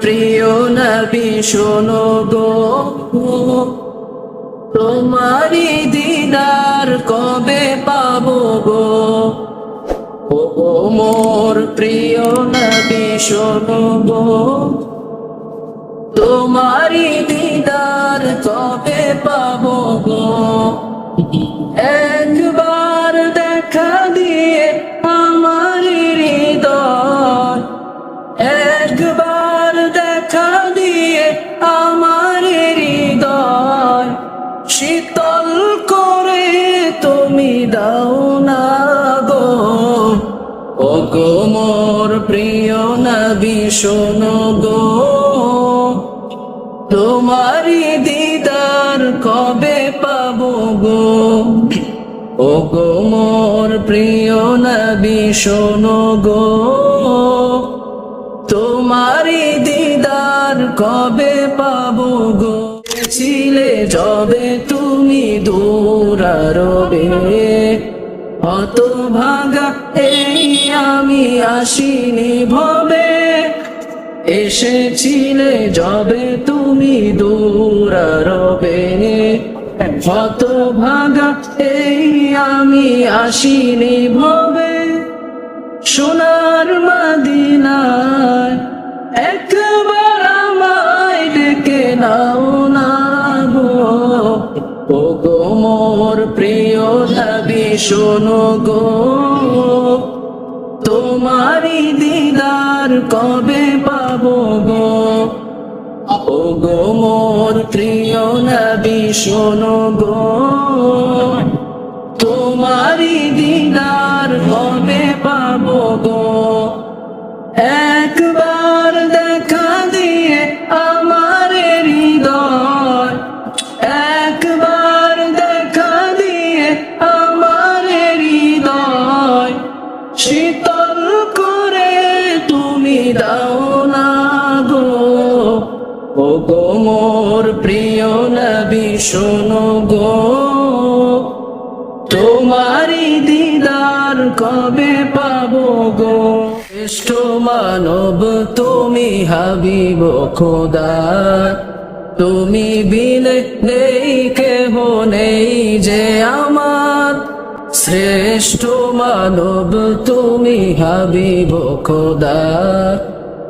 প্রিয় নবী, শোনো গো। তোমারি দিদার কবে পাবো গো? ও মোর প্রিয় নবী, শোনো গো। তোমারি দিদার কবে পাবো গো? একবার দেখা দিয়ে আমার হৃদয় শীতল করে তুমি দাও না গো। ও গো মোর প্রিয় নবী, শোনো গো। তোমারি দিদার কবে পাবো গো? ও গো মোর প্রিয় নবী, শোনো গো। কবে পাবো গো? ছিলে যবে তুমি দূরারবে অত ভাগা এই আমি আসিনি ভবে। এসেছিলে যবে তুমি দূরারবে অত ভাগা এই আমি আসিনি ভবে। সোনার মাদিনায় একবার নাও না গো। ও গো মোর প্রিয় নবী শোনো গো। তোমারি দিদার কবে পাবো গো? ও গো মোর প্রিয় নবী শোনো গো। তোমারি দিদার কবে পাবো গো? একবার শোনো গো তোমারি দিদার কবে পাবো গো? শ্রেষ্ঠ মানব তুমি হাবিব খোদা। তুমি বিনে নেই, কেহ নেই যে আমার। শ্রেষ্ঠ মানব তুমি হাবিব খোদা।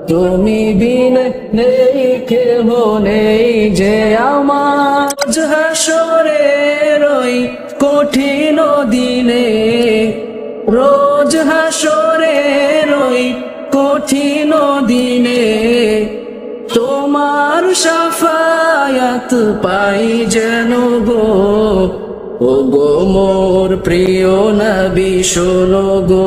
তুমি বিনে নেই, কেহ নেই যে আমার। হাসরে রই কঠিন দিনে, রোজ হাসরে রই কঠিন দিনে, তোমার সাফায়াত পাই যেন গো। ও গো মোর প্রিয় নবী, শোনো গো।